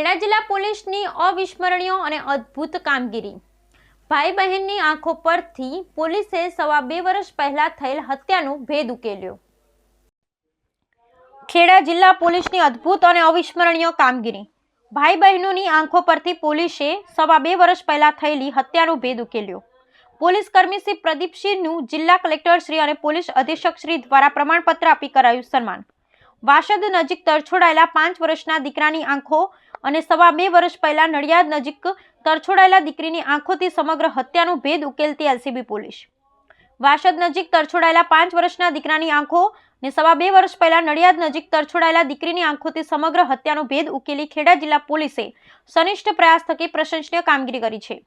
જિલ્લા પોલીસની અવિસ્મરણીય અને અદ્ભુત કામગીરી. ભાઈ બહેનની આંખો પરથી પોલીસે સવા બે વર્ષ પહેલા થયેલ હત્યાનું ભેદ ઉકેલ્યો. ખેડા જિલ્લા પોલીસની અદ્ભુત અને અવિસ્મરણીય કામગીરી. ભાઈ બહેનોની આંખો પરથી પોલીસે સવા બે વર્ષ પહેલા થયેલી હત્યાનો ભેદ ઉકેલ્યો. પોલીસ કર્મી શ્રી પ્રદીપસિંહનું જિલ્લા કલેક્ટર શ્રી અને પોલીસ અધિક્ષક શ્રી દ્વારા પ્રમાણપત્ર આપી કરાયું સન્માન. વાસદ નજીક તરછોડાયેલા પાંચ વર્ષના દીકરાની આંખો અને સવા બે વર્ષ પહેલા નડિયાદ નજીક તરછોડાયેલા દીકરીની આંખોથી સમગ્ર હત્યાનો ભેદ ઉકેલતી એલસીબી પોલીસ. વાસદ નજીક તરછોડાયેલા પાંચ વર્ષના દીકરાની આંખો ને સવા બે વર્ષ પહેલા નડિયાદ નજીક તરછોડાયેલા દીકરીની આંખોથી સમગ્ર હત્યાનો ભેદ ઉકેલી ખેડા જિલ્લા પોલીસે સનિષ્ઠ પ્રયાસ થકી પ્રશંસનીય કામગીરી કરી છે.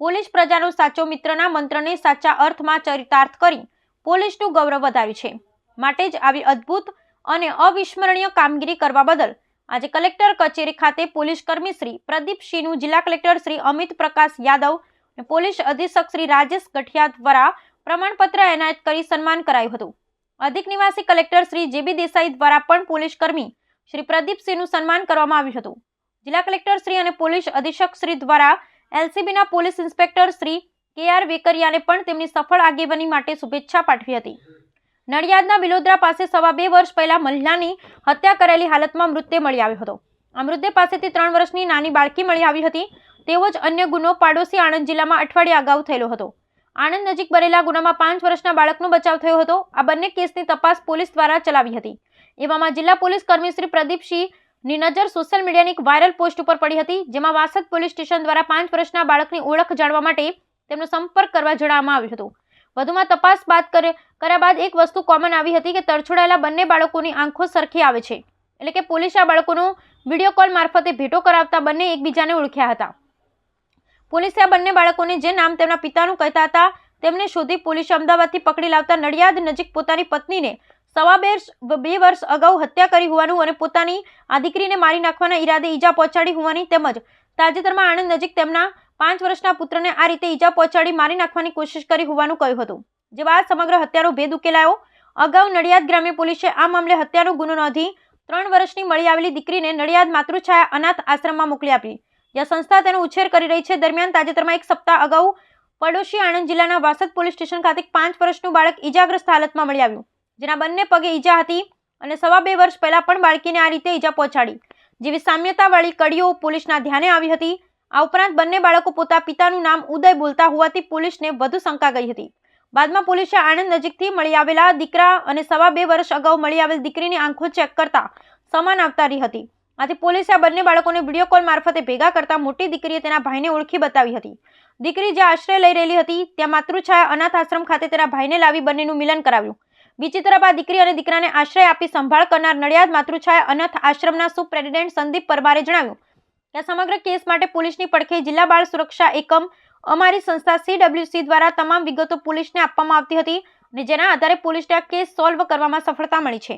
પોલીસ પ્રજાનો સાચો મિત્રના મંત્રને સાચા અર્થમાં ચરિતાર્થ કરી પોલીસનું ગૌરવ વધાર્યું છે. માટે જ આવી અદ્ભુત અને અવિસ્મરણીય કામગીરી કરવા બદલ આજે કલેક્ટર કચેરી ખાતે પોલીસ કર્મી શ્રી પ્રદીપસિંહનું જિલ્લા કલેક્ટર શ્રી અમિત પ્રકાશ યાદવ અને પોલીસ અધિક્ષક શ્રી રાજેશ ગઠિયા દ્વારા પ્રમાણપત્ર એનાયત કરી સન્માન કરાયું હતું. અધિક નિવાસી કલેક્ટર શ્રી જેબી દેસાઈ દ્વારા પણ પોલીસ કર્મી શ્રી પ્રદીપસિંહનું સન્માન કરવામાં આવ્યું હતું. જિલ્લા કલેક્ટર શ્રી અને પોલીસ અધિક્ષક શ્રી દ્વારા એલસીબીના પોલીસ ઇન્સ્પેક્ટર શ્રી કે આર વેકરિયાને પણ તેમની સફળ આગેવાની માટે શુભેચ્છા પાઠવી હતી. નડિયાદના બિલોદરા પાસે સવા બે વર્ષ પહેલા મહિલાની હત્યા કરેલી હાલતમાં મૃતદેહ મળી આવ્યો હતો. આ મૃતદેહ પાસેથી ત્રણ વર્ષની નાની બાળકી મળી આવી હતી. તેવો જ અન્ય ગુનો પાડોશી આણંદ જિલ્લામાં અઠવાડિયા અગાઉ થયેલો હતો. આણંદ નજીક બનેલા ગુનામાં પાંચ વર્ષના બાળકનો બચાવ થયો હતો. આ બંને કેસની તપાસ પોલીસ દ્વારા ચલાવી હતી. એવામાં જિલ્લા પોલીસ કર્મી શ્રી પ્રદીપસિંહ નજર સોશિયલ મીડિયાની એક વાયરલ પોસ્ટ ઉપર પડી હતી, જેમાં વાસદ પોલીસ સ્ટેશન દ્વારા પાંચ વર્ષના બાળકની ઓળખ જાણવા માટે તેમનો સંપર્ક કરવા જણાવવામાં આવ્યું હતું. વધુમાં તપાસ બાદ કરે- કર્યા બાદ એક વસ્તુ કોમન આવી હતી કે તરછોડાયેલા બંને બાળકોની આંખો સરખી આવે છે. એટલે કે પોલીસે આ બાળકોનો વીડિયો કોલ મારફતે ભેટો કરાવતા બંને એકબીજાને ઓળખ્યા હતા. પોલીસે આ બંને બાળકોને જે નામ તેમના પિતાનું કહેતા હતા, તેમને શોધી પોલીસે અમદાવાદથી પકડી લાવતા નડિયાદ નજીક પોતાની પત્નીને સવા બે બે વર્ષ અગાઉ હત્યા કરી હોવાનું અને પોતાની આ દીકરીને મારી નાખવાના ઈરાદે ઈજા પહોંચાડી હોવાની તેમજ તાજેતરમાં આણંદ નજીક તેમના પાંચ વર્ષના પુત્રને આ રીતે ઈજા પહોંચાડી મારી નાખવાની કોશિશ કરી હોવાનું કહ્યું હતું. જે બાદ સમગ્ર હત્યાનો ભેદ ઉકેલાયો. અગાઉ નડિયાદ ગ્રામ્ય પોલીસે આ મામલે હત્યાનો ગુનો નોંધી ત્રણ વર્ષની મળી આવેલી દીકરીને નડિયાદ માતૃછાયા અનાથ આશ્રમમાં મોકલી આપી. જ્યાં સંસ્થા તેનો ઉછેર કરી રહી છે. દરમિયાન તાજેતરમાં એક સપ્તાહ અગાઉ પડોશી આણંદ જિલ્લાના વાસદ પોલીસ સ્ટેશન ખાતે પાંચ વર્ષનું બાળક ઈજાગ્રસ્ત હાલતમાં મળી આવ્યું. જેના બંને પગે ઈજા હતી અને સવા બે વર્ષ પહેલાં પણ બાળકીને આ રીતે ઈજા પહોંચાડી. જેવી સામ્યતાવાળી કડીઓ પોલીસના ધ્યાને આવી હતી. આ ઉપરાંત બંને બાળકો પોતા પિતાનું નામ ઉદય બોલતા હોવાથી પોલીસને વધુ શંકા ગઈ હતી. બાદમાં પોલીસે આણંદ નજીકથી મળી આવેલા દીકરા અને સવા બે વર્ષ અગાઉ મળી આવેલ દીકરીની આંખો ચેક કરતા સમાન આવતારી હતી. આથી પોલીસે આ બંને બાળકોને વીડિયો કોલ મારફતે ભેગા કરતા મોટી દીકરીએ તેના ભાઈને ઓળખી બતાવી હતી. દીકરી જ્યાં આશ્રય લઈ રહેલી હતી, ત્યાં માતૃછાયા અનાથ આશ્રમ ખાતે તેના ભાઈને લાવી બંનેનું મિલન કરાવ્યું. બીજી આ દીકરી અને દીકરાને આશ્રય આપી સંભાળ કરનાર નડિયાદ માતૃછાયા અનાથ આશ્રમના સુપ્રેસિડેન્ટ સંદીપ પરમારે જણાવ્યું આ સમગ્ર કેસ માટે પોલીસની પડખે જિલ્લા બાળ સુરક્ષા એકમ, અમારી સંસ્થા સીડબ્લ્યુસી દ્વારા તમામ વિગતો પોલીસને આપવામાં આવતી હતી અને જેના આધારે પોલીસને આ કેસ સોલ્વ કરવામાં સફળતા મળી છે.